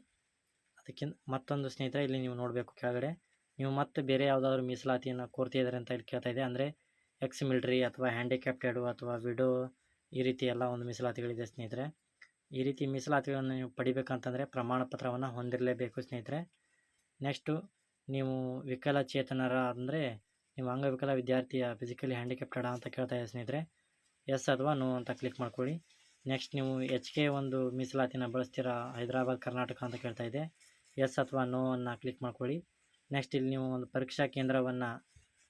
ಅದಕ್ಕಿಂತ ಮತ್ತೊಂದು ಸ್ನೇಹಿತರೆ, ಇಲ್ಲಿ ನೀವು ನೋಡಬೇಕು ಕೆಳಗಡೆ. ನೀವು ಮತ್ತೆ ಬೇರೆ ಯಾವುದಾದ್ರೂ ಮೀಸಲಾತಿಯನ್ನು ಕೋರ್ತಿದ್ದಾರೆ ಅಂತ ಇಲ್ಲಿ ಕೇಳ್ತಾ ಇದೆ ಅಂದರೆ ಎಕ್ಸ್ ಮಿಲ್ಟ್ರಿ ಅಥವಾ ಹ್ಯಾಂಡಿಕ್ಯಾಪ್ಟೆಡು ಅಥವಾ ವಿಡೋ ಈ ರೀತಿ ಎಲ್ಲ ಒಂದು ಮೀಸಲಾತಿಗಳಿದೆ ಸ್ನೇಹಿತರೆ. ಈ ರೀತಿ ಮೀಸಲಾತಿಗಳನ್ನು ನೀವು ಪಡಿಬೇಕಂತಂದರೆ ಪ್ರಮಾಣ ಪತ್ರವನ್ನು ಹೊಂದಿರಲೇಬೇಕು ಸ್ನೇಹಿತರೆ. ನೆಕ್ಸ್ಟು ನೀವು ವಿಕಲಚೇತನರ ಅಂದರೆ ನೀವು ಅಂಗವಿಕಲ ವಿದ್ಯಾರ್ಥಿಯ ಫಿಸಿಕಲಿ ಹ್ಯಾಂಡಿಕ್ಯಾಪ್ಟೆಡ ಅಂತ ಕೇಳ್ತಾ ಇದೆ ಸ್ನೇಹಿತರೆ. ಎಸ್ ಅಥವಾ ನೋ ಅಂತ ಕ್ಲಿಕ್ ಮಾಡ್ಕೊಳ್ಳಿ. ನೆಕ್ಸ್ಟ್ ನೀವು ಎಚ್ ಕೆ ಒಂದು ಮೀಸಲಾತಿನ ಬಳಸ್ತೀರಾ ಹೈದರಾಬಾದ್, ಕರ್ನಾಟಕ ಅಂತ ಕೇಳ್ತಾ ಇದೆ. ಎಸ್ ಅಥವಾ ನೋ ಅನ್ನು ಕ್ಲಿಕ್ ಮಾಡ್ಕೊಳ್ಳಿ. ನೆಕ್ಸ್ಟ್ ಇಲ್ಲಿ ನೀವು ಒಂದು ಪರೀಕ್ಷಾ ಕೇಂದ್ರವನ್ನು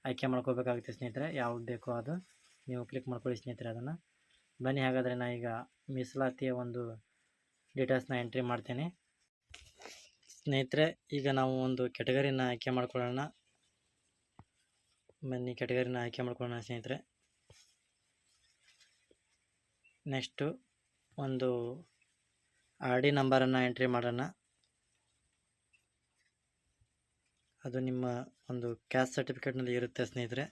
ಆಯ್ಕೆ ಮಾಡ್ಕೋಬೇಕಾಗುತ್ತೆ ಸ್ನೇಹಿತರೆ. ಯಾವ್ದು ಬೇಕೋ ಅದು ನೀವು ಕ್ಲಿಕ್ ಮಾಡ್ಕೊಳ್ಳಿ ಸ್ನೇಹಿತರೆ ಅದನ್ನು. ಬನ್ನಿ ಹಾಗಾದರೆ ನಾ ಈಗ ಮೀಸಲಾತಿಯ ಒಂದು ಡೀಟೇಲ್ಸ್ನ ಎಂಟ್ರಿ ಮಾಡ್ತೇನೆ. ಸ್ನೇಹಿತರೆ, ಈಗ ನಾವು ಒಂದು ಕೆಟಗರಿನ ಆಯ್ಕೆ ಮಾಡ್ಕೊಳ್ಳೋಣ. ಬನ್ನಿ ಕೆಟಗರಿನ ಆಯ್ಕೆ ಮಾಡ್ಕೊಳ್ಳೋಣ ಸ್ನೇಹಿತರೆ. ನೆಕ್ಸ್ಟು ಒಂದು ಆರ್ ಡಿ ನಂಬರನ್ನು ಎಂಟ್ರಿ ಮಾಡೋಣ. ಅದು ನಿಮ್ಮ ಒಂದು ಕ್ಯಾಸ್ಟ್ ಸರ್ಟಿಫಿಕೇಟ್ನಲ್ಲಿ ಇರುತ್ತೆ ಸ್ನೇಹಿತರೆ.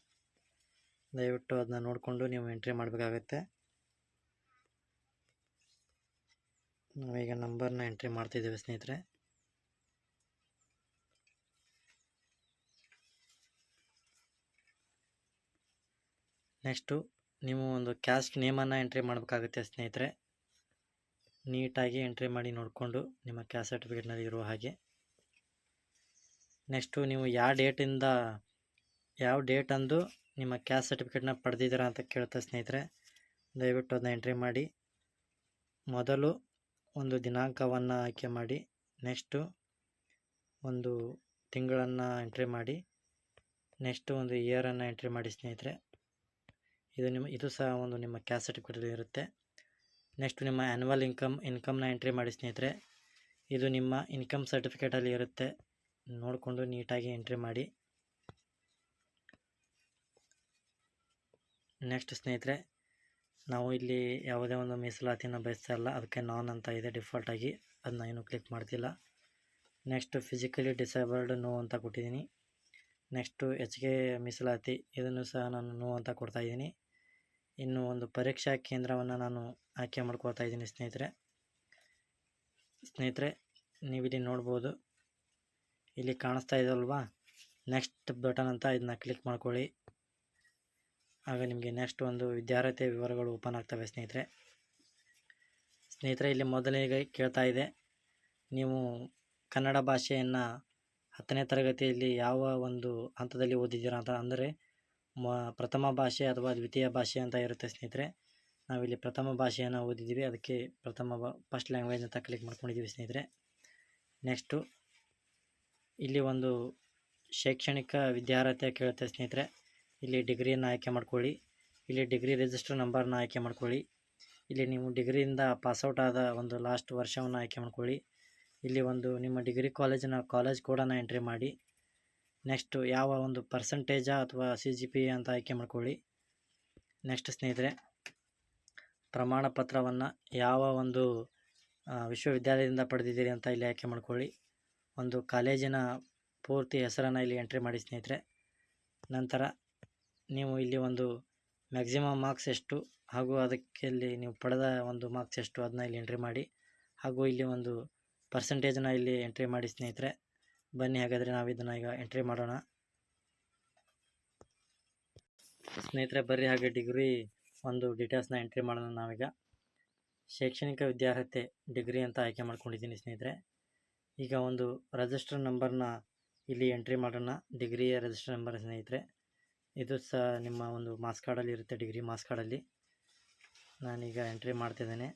ದಯವಿಟ್ಟು ಅದನ್ನ ನೋಡಿಕೊಂಡು ನೀವು ಎಂಟ್ರಿ ಮಾಡಬೇಕಾಗತ್ತೆ. ನಾವೀಗ ನಂಬರ್ನ ಎಂಟ್ರಿ ಮಾಡ್ತಿದ್ದೇವೆ ಸ್ನೇಹಿತರೆ. ನೆಕ್ಸ್ಟು ನೀವು ಒಂದು ಕ್ಯಾಸ್ಟ್ ನೇಮನ್ನು ಎಂಟ್ರಿ ಮಾಡಬೇಕಾಗುತ್ತೆ ಸ್ನೇಹಿತರೆ. ನೀಟಾಗಿ ಎಂಟ್ರಿ ಮಾಡಿ ನೋಡಿಕೊಂಡು ನಿಮ್ಮ ಕ್ಯಾಸ್ಟ್ ಸರ್ಟಿಫಿಕೇಟ್ನಲ್ಲಿ ಇರುವ ಹಾಗೆ. ನೆಕ್ಸ್ಟು ನೀವು ಯಾವ ಡೇಟಿಂದ, ಯಾವ ಡೇಟ್ ಅಂದು ನಿಮ್ಮ ಕ್ಯಾಸ್ಟ್ ಸರ್ಟಿಫಿಕೇಟ್ನ ಪಡೆದಿದ್ದೀರಾ ಅಂತ ಕೇಳ್ತಾ ಸ್ನೇಹಿತರೆ, ದಯವಿಟ್ಟು ಅದನ್ನ ಎಂಟ್ರಿ ಮಾಡಿ. ಮೊದಲು ಒಂದು ದಿನಾಂಕವನ್ನು ಆಯ್ಕೆ ಮಾಡಿ. ನೆಕ್ಸ್ಟು ಒಂದು ತಿಂಗಳನ್ನು ಎಂಟ್ರಿ ಮಾಡಿ. ನೆಕ್ಸ್ಟು ಒಂದು ಇಯರನ್ನು ಎಂಟ್ರಿ ಮಾಡಿ ಸ್ನೇಹಿತರೆ. ಇದು ನಿಮ್ಮ, ಇದು ಸಹ ಒಂದು ನಿಮ್ಮ ಕ್ಯಾಸ್ಟ್ ಸರ್ಟಿಫಿಕೇಟಲ್ಲಿ ಇರುತ್ತೆ. ನೆಕ್ಸ್ಟ್ ನಿಮ್ಮ ಆ್ಯನ್ಯಲ್ ಇನ್ಕಮ್ ಇನ್ಕಮ್ನ ಎಂಟ್ರಿ ಮಾಡಿ ಸ್ನೇಹಿತರೆ, ಇದು ನಿಮ್ಮ ಇನ್ಕಮ್ ಸರ್ಟಿಫಿಕೇಟಲ್ಲಿ ಇರುತ್ತೆ. ನೋಡಿಕೊಂಡು ನೀಟಾಗಿ ಎಂಟ್ರಿ ಮಾಡಿ. ನೆಕ್ಸ್ಟ್ ಸ್ನೇಹಿತರೆ, ನಾವು ಇಲ್ಲಿ ಯಾವುದೇ ಒಂದು ಮೀಸಲಾತಿನ ಬಯಸ್ತಾ ಇಲ್ಲ. ಅದಕ್ಕೆ ನಾನ್ ಅಂತ ಇದೆ ಡಿಫಾಲ್ಟಾಗಿ ಅದನ್ನ ಏನು ಕ್ಲಿಕ್ ಮಾಡ್ತಿಲ್ಲ. ನೆಕ್ಸ್ಟ್ ಫಿಸಿಕಲಿ ಡಿಸೇಬಲ್ಡ್ ನೋ ಅಂತ ಕೊಟ್ಟಿದ್ದೀನಿ. ನೆಕ್ಸ್ಟು ಹೆಚ್ಚಿಗೆ ಮೀಸಲಾತಿ, ಇದನ್ನು ಸಹ ನಾನು ನೋ ಅಂತ ಕೊಡ್ತಾಯಿದ್ದೀನಿ ಇನ್ನು ಒಂದು ಪರೀಕ್ಷಾ ಕೇಂದ್ರವನ್ನು ನಾನು ಆಯ್ಕೆ ಮಾಡ್ಕೊಳ್ತಾ ಇದ್ದೀನಿ ಸ್ನೇಹಿತರೆ. ಸ್ನೇಹಿತರೆ, ನೀವಿಲ್ಲಿ ನೋಡ್ಬೋದು, ಇಲ್ಲಿ ಕಾಣಿಸ್ತಾ ಇದಲ್ವಾ ನೆಕ್ಸ್ಟ್ ಬಟನ್ ಅಂತ ಇದನ್ನ ಕ್ಲಿಕ್ ಮಾಡ್ಕೊಳ್ಳಿ. ಆಗ ನಿಮಗೆ ನೆಕ್ಸ್ಟ್ ಒಂದು ವಿದ್ಯಾರ್ಥಿ ವಿವರಗಳು ಓಪನ್ ಆಗ್ತವೆ ಸ್ನೇಹಿತರೆ. ಸ್ನೇಹಿತರೆ, ಇಲ್ಲಿ ಮೊದಲಿಗೆ ಕೇಳ್ತಾ ಇದೆ, ನೀವು ಕನ್ನಡ ಭಾಷೆಯನ್ನು ಹತ್ತನೇ ತರಗತಿಯಲ್ಲಿ ಯಾವ ಒಂದು ಹಂತದಲ್ಲಿ ಓದಿದ್ದೀರಾ ಅಂತ. ಅಂದರೆ ಮ, ಪ್ರಥಮ ಭಾಷೆ ಅಥವಾ ದ್ವಿತೀಯ ಭಾಷೆ ಅಂತ ಇರುತ್ತೆ ಸ್ನೇಹಿತರೆ. ನಾವಿಲ್ಲಿ ಪ್ರಥಮ ಭಾಷೆಯನ್ನು ಓದಿದ್ದೀವಿ. ಅದಕ್ಕೆ ಪ್ರಥಮ ಫಸ್ಟ್ ಲ್ಯಾಂಗ್ವೇಜ್ ಅಂತ ಕ್ಲಿಕ್ ಮಾಡ್ಕೊಂಡಿದ್ದೀವಿ ಸ್ನೇಹಿತರೆ. ನೆಕ್ಸ್ಟು ಇಲ್ಲಿ ಒಂದು ಶೈಕ್ಷಣಿಕ ವಿದ್ಯಾರ್ಹತೆ ಕೇಳುತ್ತೆ ಸ್ನೇಹಿತರೆ. ಇಲ್ಲಿ ಡಿಗ್ರಿಯನ್ನು ಆಯ್ಕೆ ಮಾಡ್ಕೊಳ್ಳಿ. ಇಲ್ಲಿ ಡಿಗ್ರಿ ರಿಜಿಸ್ಟರ್ ನಂಬರ್ನ ಆಯ್ಕೆ ಮಾಡ್ಕೊಳ್ಳಿ. ಇಲ್ಲಿ ನೀವು ಡಿಗ್ರಿಯಿಂದ ಪಾಸ್ಔಟ್ ಆದ ಒಂದು ಲಾಸ್ಟ್ ವರ್ಷವನ್ನು ಆಯ್ಕೆ ಮಾಡ್ಕೊಳ್ಳಿ. ಇಲ್ಲಿ ಒಂದು ನಿಮ್ಮ ಡಿಗ್ರಿ ಕಾಲೇಜಿನ ಕಾಲೇಜ್ ಕೋಡನ್ನು ಎಂಟ್ರಿ ಮಾಡಿ. ನೆಕ್ಸ್ಟು ಯಾವ ಒಂದು ಪರ್ಸಂಟೇಜ ಅಥವಾ ಸಿ ಜಿ ಪಿ ಅಂತ ಆಯ್ಕೆ ಮಾಡ್ಕೊಳ್ಳಿ. ನೆಕ್ಸ್ಟ್ ಸ್ನೇಹಿತರೆ, ಪ್ರಮಾಣ ಪತ್ರವನ್ನು ಯಾವ ಒಂದು ವಿಶ್ವವಿದ್ಯಾಲಯದಿಂದ ಪಡೆದಿದ್ದೀರಿ ಅಂತ ಇಲ್ಲಿ ಆಯ್ಕೆ ಮಾಡ್ಕೊಳ್ಳಿ. ಒಂದು ಕಾಲೇಜಿನ ಪೂರ್ತಿ ಹೆಸರನ್ನು ಇಲ್ಲಿ ಎಂಟ್ರಿ ಮಾಡಿ ಸ್ನೇಹಿತರೆ. ನಂತರ ನೀವು ಇಲ್ಲಿ ಒಂದು ಮ್ಯಾಕ್ಸಿಮಮ್ ಮಾರ್ಕ್ಸ್ ಎಷ್ಟು ಹಾಗೂ ಅದಕ್ಕೆ ಇಲ್ಲಿ ನೀವು ಪಡೆದ ಒಂದು ಮಾರ್ಕ್ಸ್ ಎಷ್ಟು ಅದನ್ನ ಇಲ್ಲಿ ಎಂಟ್ರಿ ಮಾಡಿ ಹಾಗೂ ಇಲ್ಲಿ ಒಂದು ಪರ್ಸಂಟೇಜನ್ನ ಇಲ್ಲಿ ಎಂಟ್ರಿ ಮಾಡಿ ಸ್ನೇಹಿತರೆ. ಬನ್ನಿ ಹಾಗಾದರೆ ನಾವು ಇದನ್ನು ಈಗ ಎಂಟ್ರಿ ಮಾಡೋಣ. ಸ್ನೇಹಿತರೆ, ಬರ್ರಿ ಹಾಗೆ ಡಿಗ್ರಿ ಒಂದು ಡೀಟೇಲ್ಸ್ನ ಎಂಟ್ರಿ ಮಾಡೋಣ ನಾವೀಗ. ಶೈಕ್ಷಣಿಕ ವಿದ್ಯಾರ್ಹತೆ ಡಿಗ್ರಿ ಅಂತ ಆಯ್ಕೆ ಮಾಡ್ಕೊಂಡಿದ್ದೀನಿ ಸ್ನೇಹಿತರೆ. ಈಗ ಒಂದು ರಿಜಿಸ್ಟರ್ ನಂಬರ್ನ ಇಲ್ಲಿ ಎಂಟ್ರಿ ಮಾಡೋಣ. ಡಿಗ್ರಿಯ ರಿಜಿಸ್ಟರ್ ನಂಬರ್ ಸ್ನೇಹಿತರೆ. ಇದು ಸಹ ನಿಮ್ಮ ಒಂದು ಮಾಸ್ ಕಾರ್ಡಲ್ಲಿ ಇರುತ್ತೆ ಡಿಗ್ರಿ ಮಾಸ್ ಕಾರ್ಡಲ್ಲಿ ನಾನೀಗ ಎಂಟ್ರಿ ಮಾಡ್ತಿದ್ದೇನೆ.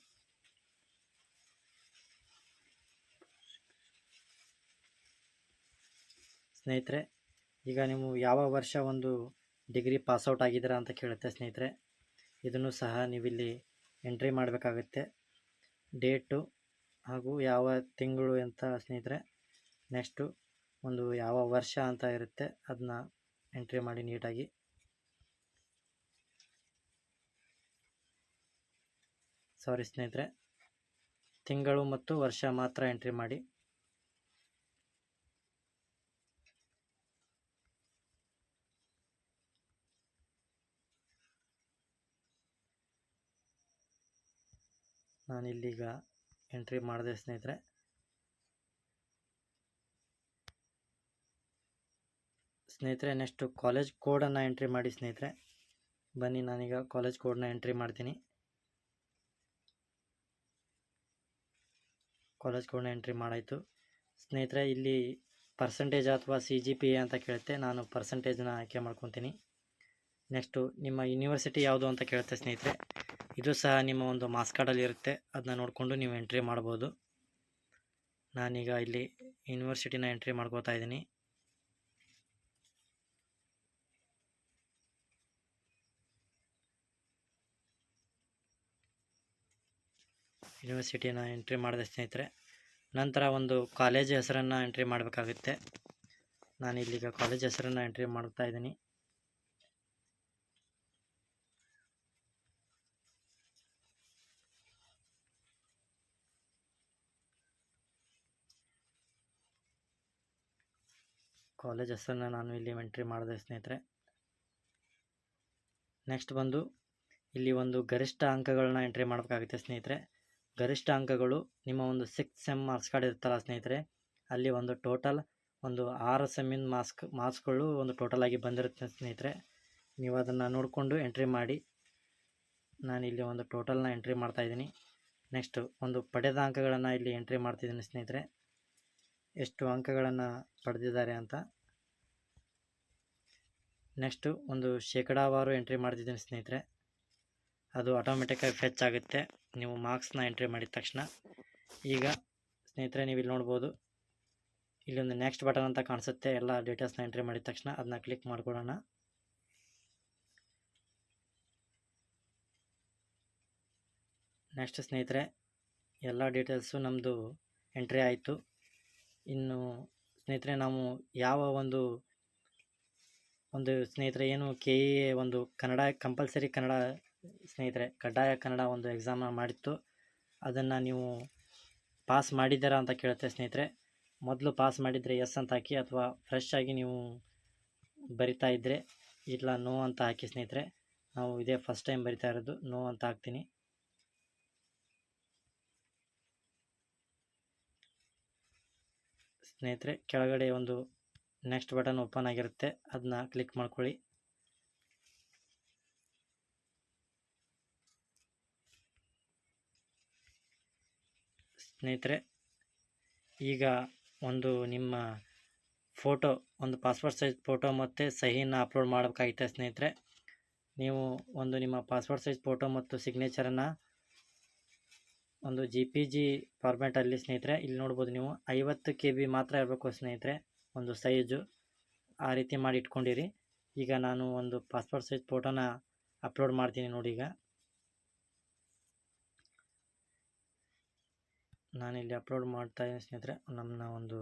ಸ್ನೇಹಿತರೆ, ಈಗ ನೀವು ಯಾವ ವರ್ಷ ಒಂದು ಡಿಗ್ರಿ ಪಾಸ್ಔಟ್ ಆಗಿದ್ದೀರಾ ಅಂತ ಕೇಳುತ್ತೆ ಸ್ನೇಹಿತರೆ, ಇದನ್ನು ಸಹ ನೀವಿಲ್ಲಿ ಎಂಟ್ರಿ ಮಾಡಬೇಕಾಗುತ್ತೆ. ಡೇಟು ಹಾಗೂ ಯಾವ ತಿಂಗಳು ಅಂತ ಸ್ನೇಹಿತರೆ, ನೆಕ್ಸ್ಟು ಒಂದು ಯಾವ ವರ್ಷ ಅಂತ ಇರುತ್ತೆ, ಅದನ್ನ ಎಂಟ್ರಿ ಮಾಡಿ ನೀಟಾಗಿ. ಸಾರಿ ಸ್ನೇಹಿತರೆ, ತಿಂಗಳು ಮತ್ತು ವರ್ಷ ಮಾತ್ರ ಎಂಟ್ರಿ ಮಾಡಿ. ನಾನಿಲ್ಲೀಗ ಎಂಟ್ರಿ ಮಾಡಿದೆ ಸ್ನೇಹಿತರೆ. ಸ್ನೇಹಿತರೆ ನೆಕ್ಸ್ಟು ಕಾಲೇಜ್ ಕೋಡನ್ನು ಎಂಟ್ರಿ ಮಾಡಿ ಸ್ನೇಹಿತರೆ. ಬನ್ನಿ, ನಾನೀಗ ಕಾಲೇಜ್ ಕೋಡನ್ನ ಎಂಟ್ರಿ ಮಾಡ್ತೀನಿ. ಕಾಲೇಜ್ ಕೋಡನ್ನ ಎಂಟ್ರಿ ಮಾಡಾಯಿತು. ಸ್ನೇಹಿತರೆ, ಇಲ್ಲಿ ಪರ್ಸೆಂಟೇಜ್ ಅಥವಾ ಸಿ ಜಿ ಪಿ ಎ ಅಂತ ಕೇಳುತ್ತೆ. ನಾನು ಪರ್ಸಂಟೇಜನ್ನ ಆಯ್ಕೆ ಮಾಡ್ಕೊತೀನಿ. ನೆಕ್ಸ್ಟು ನಿಮ್ಮ ಯೂನಿವರ್ಸಿಟಿ ಯಾವುದು ಅಂತ ಕೇಳುತ್ತೆ ಸ್ನೇಹಿತರೆ. ಇದು ಸಹ ನಿಮ್ಮ ಒಂದು ಮಾಸ್ಕಾರ್ಡಲ್ಲಿ ಕಾರ್ಡಲ್ಲಿ ಇರುತ್ತೆ. ಅದನ್ನ ನೋಡಿಕೊಂಡು ನೀವು ಎಂಟ್ರಿ ಮಾಡ್ಬೋದು. ನಾನೀಗ ಇಲ್ಲಿ ಯೂನಿವರ್ಸಿಟಿನ ಎಂಟ್ರಿ ಮಾಡ್ಕೋತಾ ಇದ್ದೀನಿ. ಯೂನಿವರ್ಸಿಟಿನ ಎಂಟ್ರಿ ಮಾಡಿದೆ ಸ್ನೇಹಿತರೆ. ನಂತರ ಒಂದು ಕಾಲೇಜ್ ಹೆಸರನ್ನು ಎಂಟ್ರಿ ಮಾಡಬೇಕಾಗುತ್ತೆ. ನಾನು ಇಲ್ಲಿಗ ಕಾಲೇಜ್ ಹೆಸರನ್ನು ಎಂಟ್ರಿ ಮಾಡ್ತಾ ಇದ್ದೀನಿ. ಕಾಲೇಜ್ ಹೆಸರನ್ನ ನಾನು ಇಲ್ಲಿ ಎಂಟ್ರಿ ಮಾಡಿದೆ ಸ್ನೇಹಿತರೆ. ನೆಕ್ಸ್ಟ್ ಬಂದು ಇಲ್ಲಿ ಒಂದು ಗರಿಷ್ಠ ಅಂಕಗಳನ್ನ ಎಂಟ್ರಿ ಮಾಡಬೇಕಾಗುತ್ತೆ ಸ್ನೇಹಿತರೆ. ಗರಿಷ್ಠ ಅಂಕಗಳು ನಿಮ್ಮ ಒಂದು ಸಿಕ್ಸ್ ಸೆಮ್ ಮಾರ್ಕ್ಸ್ ಕಾರ್ಡ್ ಇರುತ್ತಲ್ಲ ಸ್ನೇಹಿತರೆ, ಅಲ್ಲಿ ಒಂದು ಟೋಟಲ್ ಒಂದು ಆರು ಸೆಮ್ಮಿನ ಮಾರ್ಕ್ಸ್ ಮಾರ್ಕ್ಸ್ಗಳು ಒಂದು ಟೋಟಲ್ ಆಗಿ ಬಂದಿರುತ್ತೆ ಸ್ನೇಹಿತರೆ. ನೀವು ಅದನ್ನು ನೋಡಿಕೊಂಡು ಎಂಟ್ರಿ ಮಾಡಿ, ನಾನು ಇಲ್ಲಿ ಒಂದು ಟೋಟಲ್ನ ಎಂಟ್ರಿ ಮಾಡ್ತಾ ಇದ್ದೀನಿ. ನೆಕ್ಸ್ಟು ಒಂದು ಪಡೆದ ಅಂಕಗಳನ್ನು ಇಲ್ಲಿ ಎಂಟ್ರಿ ಮಾಡ್ತಿದ್ದೀನಿ ಸ್ನೇಹಿತರೆ. ಎಷ್ಟು ಅಂಕಗಳನ್ನು ಪಡೆದಿದ್ದಾರೆ ಅಂತ. ನೆಕ್ಸ್ಟು ಒಂದು ಶೇಕಡಾವಾರು ಎಂಟ್ರಿ ಮಾಡ್ತಿದ್ದೀನಿ ಸ್ನೇಹಿತರೆ. ಅದು ಆಟೋಮೆಟಿಕ್ಕಾಗಿ ಫೆಚ್ ಆಗುತ್ತೆ. ನೀವು ಮಾರ್ಕ್ಸ್ನ ಎಂಟ್ರಿ ಮಾಡಿದ ತಕ್ಷಣ. ಈಗ ಸ್ನೇಹಿತರೆ ನೀವು ಇಲ್ಲಿ ನೋಡ್ಬೋದು. ಇಲ್ಲೊಂದು ನೆಕ್ಸ್ಟ್ ಬಟನ್ ಅಂತ ಕಾಣಿಸುತ್ತೆ. ಎಲ್ಲ ಡೀಟೇಲ್ಸ್ನ ಎಂಟ್ರಿ ಮಾಡಿದ ತಕ್ಷಣ ಅದನ್ನ ಕ್ಲಿಕ್ ಮಾಡ್ಕೊಳ್ಳೋಣ. ನೆಕ್ಸ್ಟ್ ಸ್ನೇಹಿತರೆ, ಎಲ್ಲ ಡೀಟೇಲ್ಸು ನಮ್ಮದು ಎಂಟ್ರಿ ಆಯಿತು. ಇನ್ನು ಸ್ನೇಹಿತರೆ, ನಾವು ಯಾವ ಒಂದು ಒಂದು ಸ್ನೇಹಿತರೆ, ಏನು ಕೆ ಇ ಒಂದು ಕನ್ನಡ, ಕಂಪಲ್ಸರಿ ಕನ್ನಡ ಸ್ನೇಹಿತರೆ, ಕಡ್ಡಾಯ ಕನ್ನಡ ಒಂದು ಎಕ್ಸಾಮ್ನ ಮಾಡಿತ್ತು. ಅದನ್ನು ನೀವು ಪಾಸ್ ಮಾಡಿದ್ದೀರಾ ಅಂತ ಕೇಳುತ್ತೆ ಸ್ನೇಹಿತರೆ. ಮೊದಲು ಪಾಸ್ ಮಾಡಿದರೆ ಎಸ್ ಅಂತ ಹಾಕಿ ಅಥವಾ ಫ್ರೆಶ್ ಆಗಿ ನೀವು ಬರಿತಾ ಇದ್ದರೆ ಇಲ್ಲ ನೋ ಅಂತ ಹಾಕಿ ಸ್ನೇಹಿತರೆ. ನಾವು ಇದೇ ಫಸ್ಟ್ ಟೈಮ್ ಬರಿತಾ ಇರೋದು ನೋ ಅಂತ ಹಾಕ್ತೀನಿ. ಸ್ನೇಹಿತರೆ, ಕೆಳಗಡೆ ಒಂದು ನೆಕ್ಸ್ಟ್ ಬಟನ್ ಓಪನ್ ಆಗಿರುತ್ತೆ. ಅದನ್ನ ಕ್ಲಿಕ್ ಮಾಡ್ಕೊಳ್ಳಿ. ಸ್ನೇಹಿತರೆ, ಈಗ ಒಂದು ನಿಮ್ಮ ಫೋಟೋ, ಒಂದು ಪಾಸ್ಪೋರ್ಟ್ ಸೈಜ್ ಫೋಟೋ ಮತ್ತು ಸಹಿನ ಅಪ್ಲೋಡ್ ಮಾಡಬೇಕಾಗಿತ್ತೆ ಸ್ನೇಹಿತರೆ. ನೀವು ಒಂದು ನಿಮ್ಮ ಪಾಸ್ಪೋರ್ಟ್ ಸೈಜ್ ಫೋಟೋ ಮತ್ತು ಸಿಗ್ನೇಚರನ್ನು ಒಂದು ಜಿ ಪಿ ಜಿ ಫಾರ್ಮ್ಯಾಟಲ್ಲಿ ಸ್ನೇಹಿತರೆ, ಇಲ್ಲಿ ನೋಡ್ಬೋದು ನೀವು ಐವತ್ತು ಕೆ ಬಿ ಮಾತ್ರ ಇರಬೇಕು ಸ್ನೇಹಿತರೆ. ಒಂದು ಸೈಜು ಆ ರೀತಿ ಮಾಡಿ ಇಟ್ಕೊಂಡಿರಿ. ಈಗ ನಾನು ಒಂದು ಪಾಸ್ಪೋರ್ಟ್ ಸೈಜ್ ಫೋಟೋನ ಅಪ್ಲೋಡ್ ಮಾಡ್ತೀನಿ ನೋಡಿ ಈಗ. ನಾನಿಲ್ಲಿ ಅಪ್ಲೋಡ್ ಮಾಡ್ತಾ ಇದ್ದೀನಿ ಸ್ನೇಹಿತರೆ. ನಮ್ಮನ್ನ ಒಂದು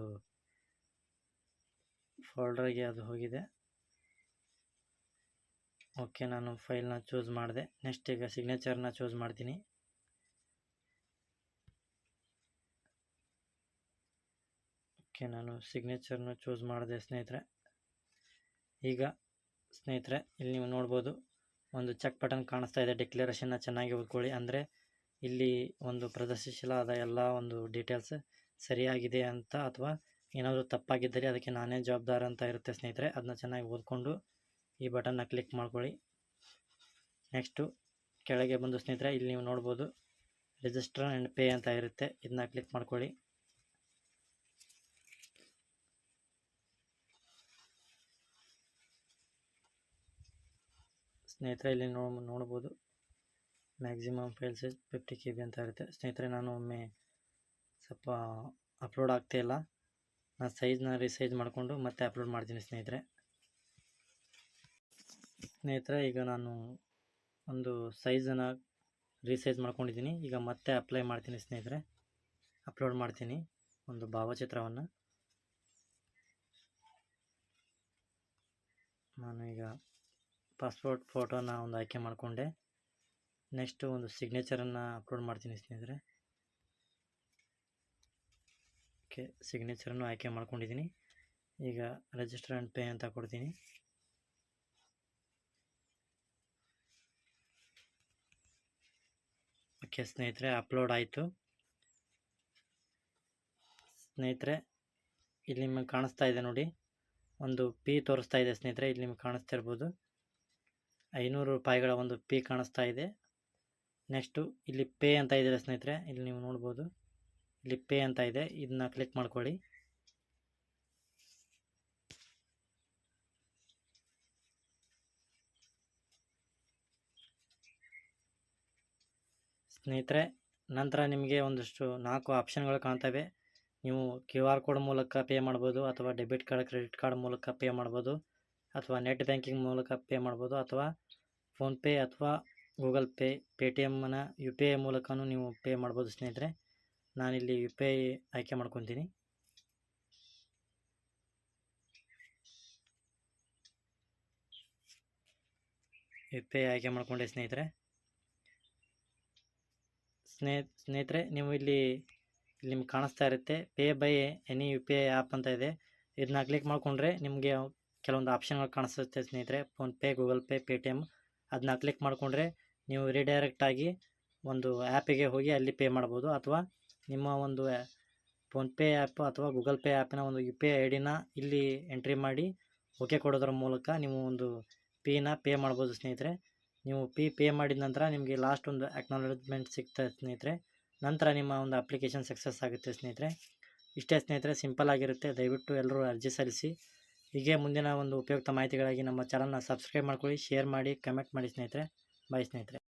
ಫೋಲ್ಡ್ರಿಗೆ ಅದು ಹೋಗಿದೆ. ಓಕೆ, ನಾನು ಫೈಲ್ನ ಚೂಸ್ ಮಾಡಿದೆ. ನೆಕ್ಸ್ಟ್ ಈಗ ಸಿಗ್ನೇಚರ್ನ ಚೂಸ್ ಮಾಡ್ತೀನಿ. ಓಕೆ ನಾನು ಸಿಗ್ನೇಚರ್ನ ಚೂಸ್ ಮಾಡಿದೆ ಸ್ನೇಹಿತರೆ. ಈಗ ಸ್ನೇಹಿತರೆ, ಇಲ್ಲಿ ನೀವು ನೋಡ್ಬೋದು ಒಂದು ಚೆಕ್ ಬಟನ್ ಕಾಣಿಸ್ತಾ ಇದೆ. ಡಿಕ್ಲರೇಷನ್ನ ಚೆನ್ನಾಗಿ ಓದ್ಕೊಳ್ಳಿ ಅಂದರೆ ಇಲ್ಲಿ ಒಂದು ಪ್ರದರ್ಶಿಸಲಾದ ಎಲ್ಲ ಒಂದು ಡೀಟೇಲ್ಸ್ ಸರಿಯಾಗಿದೆ ಅಂತ ಅಥವಾ ಏನಾದರೂ ತಪ್ಪಾಗಿದ್ದರೆ ಅದಕ್ಕೆ ನಾನೇ ಜವಾಬ್ದಾರ ಅಂತ ಇರುತ್ತೆ ಸ್ನೇಹಿತರೆ. ಅದನ್ನ ಚೆನ್ನಾಗಿ ಓದ್ಕೊಂಡು ಈ ಬಟನ್ನ ಕ್ಲಿಕ್ ಮಾಡ್ಕೊಳ್ಳಿ. ನೆಕ್ಸ್ಟು ಕೆಳಗೆ ಬಂದು ಸ್ನೇಹಿತರೆ, ಇಲ್ಲಿ ನೀವು ನೋಡ್ಬೋದು ರಿಜಿಸ್ಟರ್ ಆ್ಯಂಡ್ ಪೇ ಅಂತ ಇರುತ್ತೆ. ಇದನ್ನ ಕ್ಲಿಕ್ ಮಾಡ್ಕೊಳ್ಳಿ. ಸ್ನೇಹಿತರೆ, ಇಲ್ಲಿ ನೋ, ನೋಡ್ಬೋದು. Maximum file size fifty K B ಅಂತ ಇರುತ್ತೆ. ಸ್ನೇಹಿತರೆ, ನಾನು ಒಮ್ಮೆ ಸ್ವಲ್ಪ ಅಪ್ಲೋಡ್ ಆಗ್ತಾಯಿಲ್ಲ ನಾನು ಸೈಜ್ನ ರಿಸೈಜ್ ಮಾಡಿಕೊಂಡು ಮತ್ತೆ ಅಪ್ಲೋಡ್ ಮಾಡ್ತೀನಿ ಸ್ನೇಹಿತರೆ. ಸ್ನೇಹಿತರೆ, ಈಗ ನಾನು ಒಂದು ಸೈಜನ್ನು ರಿಸೈಜ್ ಮಾಡ್ಕೊಂಡಿದ್ದೀನಿ. ಈಗ ಮತ್ತೆ ಅಪ್ಲೈ ಮಾಡ್ತೀನಿ ಸ್ನೇಹಿತರೆ. ಅಪ್ಲೋಡ್ ಮಾಡ್ತೀನಿ ಒಂದು ಭಾವಚಿತ್ರವನ್ನು. ನಾನು ಈಗ ಪಾಸ್ಪೋರ್ಟ್ ಫೋಟೋನ ಒಂದು ಆಯ್ಕೆ ಮಾಡಿಕೊಂಡೆ. ನೆಕ್ಸ್ಟು ಒಂದು ಸಿಗ್ನೇಚರನ್ನು ಅಪ್ಲೋಡ್ ಮಾಡ್ತೀನಿ ಸ್ನೇಹಿತರೆ. ಓಕೆ, ಸಿಗ್ನೇಚರನ್ನು ಆಯ್ಕೆ ಮಾಡ್ಕೊಂಡಿದ್ದೀನಿ. ಈಗ ರಿಜಿಸ್ಟರ್ ಆ್ಯಂಡ್ ಪೇ ಅಂತ ಕೊಡ್ತೀನಿ. ಓಕೆ, ಸ್ನೇಹಿತರೆ, ಅಪ್ಲೋಡ್ ಆಯಿತು. ಸ್ನೇಹಿತರೆ, ಇಲ್ಲಿ ನಿಮಗೆ ಕಾಣಿಸ್ತಾ ಇದೆ ನೋಡಿ. ಒಂದು ಪಿ ತೋರಿಸ್ತಾ ಇದೆ ಸ್ನೇಹಿತರೆ, ಇಲ್ಲಿ ನಿಮಗೆ ಕಾಣಿಸ್ತಾ ಇರ್ಬೋದು. ಐನೂರು ರೂಪಾಯಿಗಳ ಒಂದು ಪೇ ಕಾಣಿಸ್ತಾ ಇದೆ. ನೆಕ್ಸ್ಟು ಇಲ್ಲಿ ಪೇ ಅಂತ ಇದೆ ಸ್ನೇಹಿತರೆ, ಇಲ್ಲಿ ನೀವು ನೋಡ್ಬೋದು. ಇಲ್ಲಿ ಪೇ ಅಂತ ಇದೆ. ಇದನ್ನ ಕ್ಲಿಕ್ ಮಾಡ್ಕೊಳ್ಳಿ. ಸ್ನೇಹಿತರೆ, ನಂತರ ನಿಮಗೆ ಒಂದಷ್ಟು ನಾಲ್ಕು ಆಪ್ಷನ್ಗಳು ಕಾಣ್ತವೆ ನೀವು ಕ್ಯೂ ಆರ್ ಕೋಡ್ ಮೂಲಕ ಪೇ ಮಾಡ್ಬೋದು ಅಥವಾ ಡೆಬಿಟ್ ಕಾರ್ಡ್, ಕ್ರೆಡಿಟ್ ಕಾರ್ಡ್ ಮೂಲಕ ಪೇ ಮಾಡ್ಬೋದು. ಅಥವಾ ನೆಟ್ ಬ್ಯಾಂಕಿಂಗ್ ಮೂಲಕ ಪೇ ಮಾಡ್ಬೋದು ಅಥವಾ ಫೋನ್ಪೇ ಅಥವಾ Google Pay pay T U P I ಮೂಲಕವೂ ನೀವು ಪೇ ಮಾಡ್ಬೋದು ಸ್ನೇಹಿತರೆ. ನಾನಿಲ್ಲಿ ಯು ಪಿ ಐ ಆಯ್ಕೆ ಮಾಡ್ಕೊತೀನಿ. ಯು ಪಿ ಐ ಆಯ್ಕೆ ಮಾಡಿಕೊಂಡೆ ಸ್ನೇಹಿತರೆ. ಸ್ನೇಹ ಸ್ನೇಹಿತರೆ, ನೀವು ಇಲ್ಲಿ ನಿಮ್ಗೆ ಕಾಣಿಸ್ತಾ ಇರುತ್ತೆ. Pay by any U P I app ಅಂತ ಇದೆ. ಇದನ್ನ ಕ್ಲಿಕ್ ಮಾಡಿಕೊಂಡ್ರೆ ನಿಮಗೆ ಕೆಲವೊಂದು ಆಪ್ಷನ್ಗಳು ಕಾಣಿಸುತ್ತೆ ಸ್ನೇಹಿತರೆ. PhonePe Google Pay pay T M ಅದನ್ನ ಕ್ಲಿಕ್ ಮಾಡಿಕೊಂಡ್ರೆ ನೀವು ರಿಡೈರೆಕ್ಟಾಗಿ ಒಂದು ಆ್ಯಪಿಗೆ ಹೋಗಿ ಅಲ್ಲಿ ಪೇ ಮಾಡ್ಬೋದು. ಅಥವಾ ನಿಮ್ಮ ಒಂದು ಫೋನ್ಪೇ ಆ್ಯಪ್ ಅಥವಾ ಗೂಗಲ್ ಪೇ ಆ್ಯಪಿನ ಒಂದು ಯು ಪಿ ಐ ಐ ಡಿನ ಇಲ್ಲಿ ಎಂಟ್ರಿ ಮಾಡಿ ಓಕೆ ಕೊಡೋದ್ರ ಮೂಲಕ ನೀವು ಒಂದು ಪೇನ ಪೇ ಮಾಡ್ಬೋದು ಸ್ನೇಹಿತರೆ. ನೀವು ಪಿ ಪೇ ಮಾಡಿದ ನಂತರ ನಿಮಗೆ ಲಾಸ್ಟ್ ಒಂದು ಅಕ್ನಾಲಜ್ಮೆಂಟ್ ಸಿಗ್ತದೆ ಸ್ನೇಹಿತರೆ. ನಂತರ ನಿಮ್ಮ ಒಂದು ಅಪ್ಲಿಕೇಶನ್ ಸಕ್ಸಸ್ ಆಗುತ್ತೆ ಸ್ನೇಹಿತರೆ. ಇಷ್ಟೇ ಸ್ನೇಹಿತರೆ, ಸಿಂಪಲ್ ಆಗಿರುತ್ತೆ. ದಯವಿಟ್ಟು ಎಲ್ಲರೂ ಅರ್ಜಿ ಸಲ್ಲಿಸಿ. ಹೀಗೆ ಮುಂದಿನ ಒಂದು ಉಪಯುಕ್ತ ಮಾಹಿತಿಗಳಾಗಿ ನಮ್ಮ ಚಾನಲ್ನ ಸಬ್ಸ್ಕ್ರೈಬ್ ಮಾಡ್ಕೊಳ್ಳಿ ಶೇರ್ ಮಾಡಿ ಕಮೆಂಟ್ ಮಾಡಿ ಸ್ನೇಹಿತರೆ. ಬಾಯ್ ಸ್ನೇಹಿತರೆ.